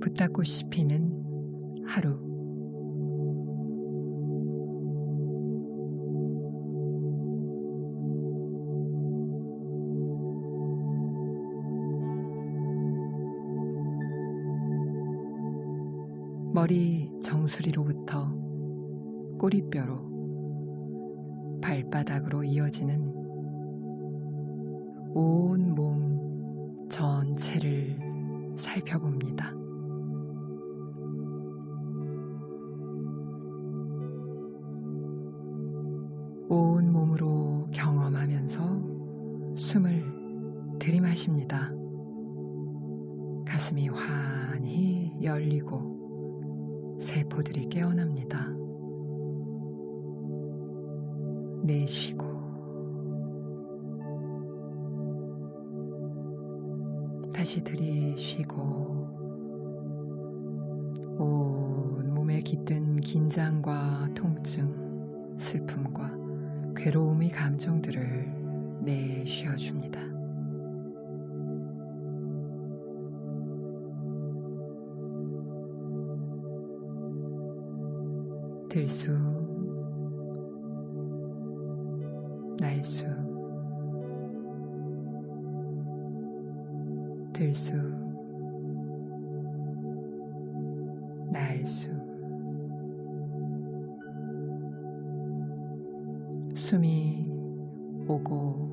붓다꽃이 피는 하루 머리 정수리로부터 꼬리뼈로 발바닥으로 이어지는 온 몸 전체를 살펴봅니다. 온 몸으로 경험하면서 숨을 들이마십니다. 가슴이 환히 열리고 세포들이 깨어납니다. 내쉬고 다시 들이쉬고 온 몸에 깃든 긴장과 통증, 슬픔과 괴로움의 감정들을 내쉬어줍니다. 들숨, 날숨, 들숨, 날숨. 숨이 오고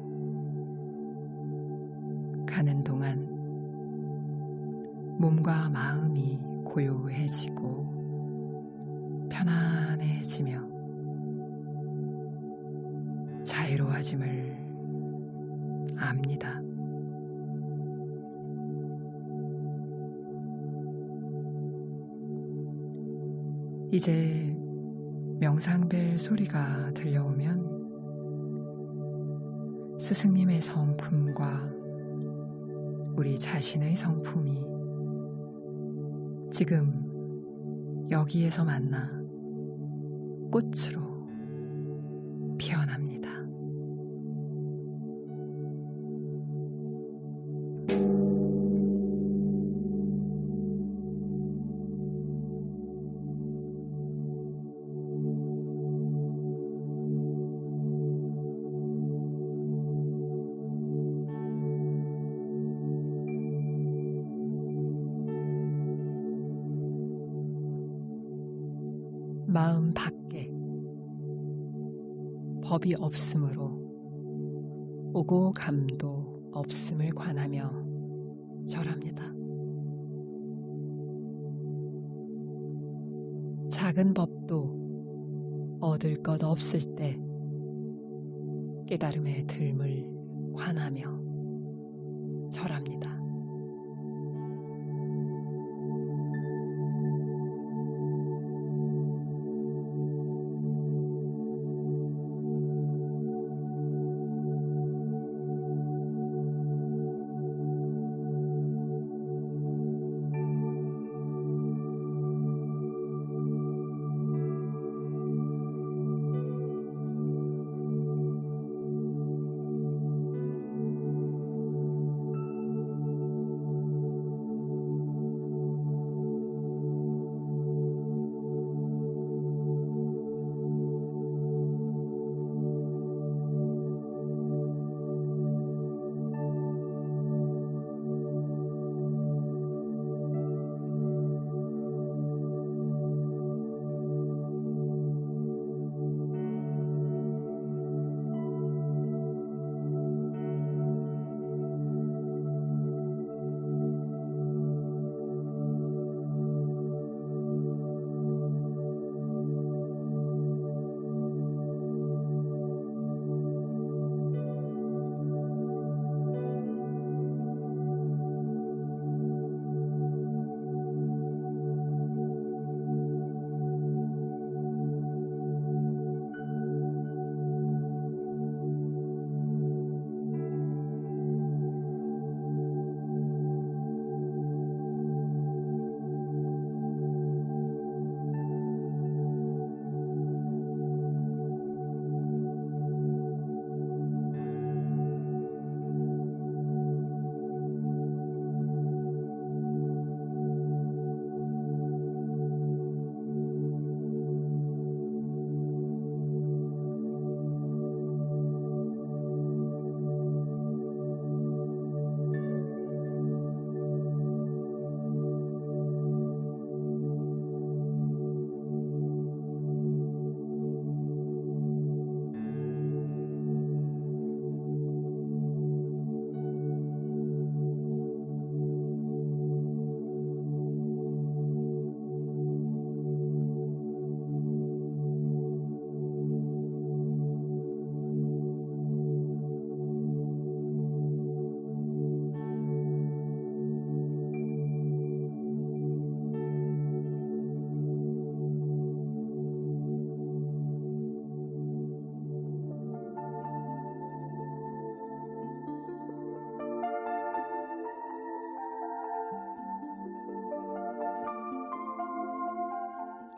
가는 동안 몸과 마음이 고요해지고 편안해지며 자유로워짐을 압니다. 이제 명상벨 소리가 들려오면 스승님의 성품과 우리 자신의 성품이 지금 여기에서 만나 꽃으로 마음 밖에 법이 없으므로 오고 감도 없음을 관하며 절합니다. 작은 법도 얻을 것 없을 때 깨달음의 들물 관하며 절합니다.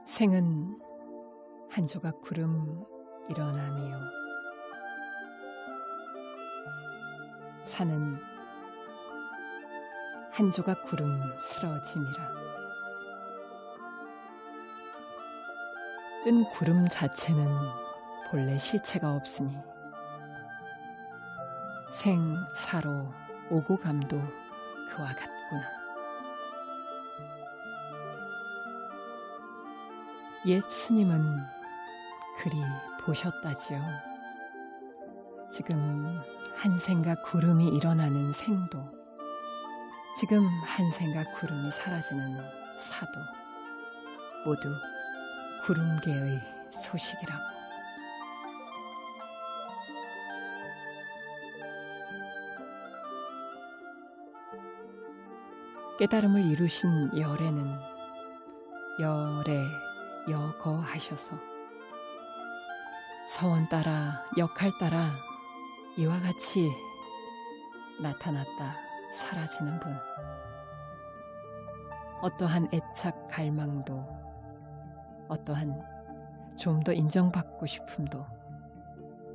생은 한 조각 구름 일어남이요. 산은 한 조각 구름 쓰러짐이라. 뜬 구름 자체는 본래 실체가 없으니 생사로 오고 감도 그와 같구나. 옛 스님은 그리 보셨다지요. 지금 한 생각 구름이 일어나는 생도, 지금 한 생각 구름이 사라지는 사도, 모두 구름계의 소식이라고. 깨달음을 이루신 열애는 열애 여거하셔서. 서원 따라 역할 따라 이와 같이 나타났다 사라지는 분. 어떠한 애착 갈망도 어떠한 좀 더 인정받고 싶음도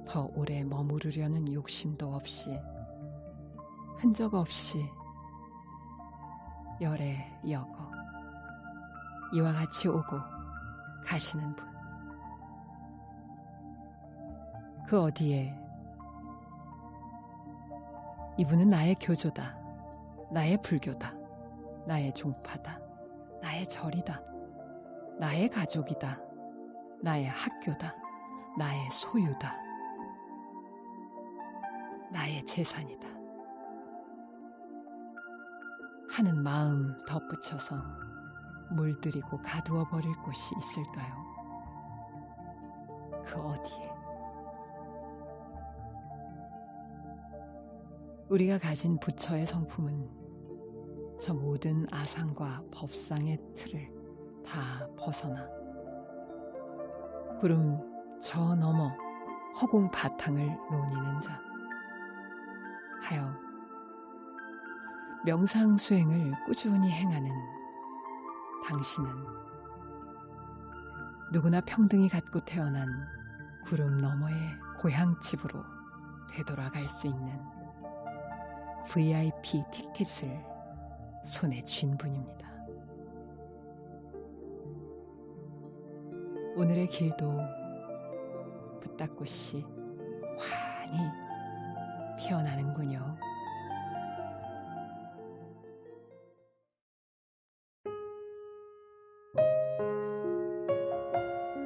더 오래 머무르려는 욕심도 없이 흔적 없이 열에 여거. 이와 같이 오고 가시는 분. 그 어디에 이분은 나의 교조다. 나의 불교다. 나의 종파다. 나의 절이다. 나의 가족이다. 나의 학교다. 나의 소유다. 나의 재산이다. 하는 마음 덧붙여서 물들이고 가두어 버릴 곳이 있을까요? 그 어디에? 우리가 가진 부처의 성품은 저 모든 아상과 법상의 틀을 다 벗어나 구름 저 너머 허공 바탕을 논이는 자 하여 명상 수행을 꾸준히 행하는 당신은 누구나 평등히 갖고 태어난 구름 너머의 고향집으로 되돌아갈 수 있는 VIP 티켓을 손에 쥔 분입니다. 오늘의 길도 붓다꽃이 환히 피어나는군요.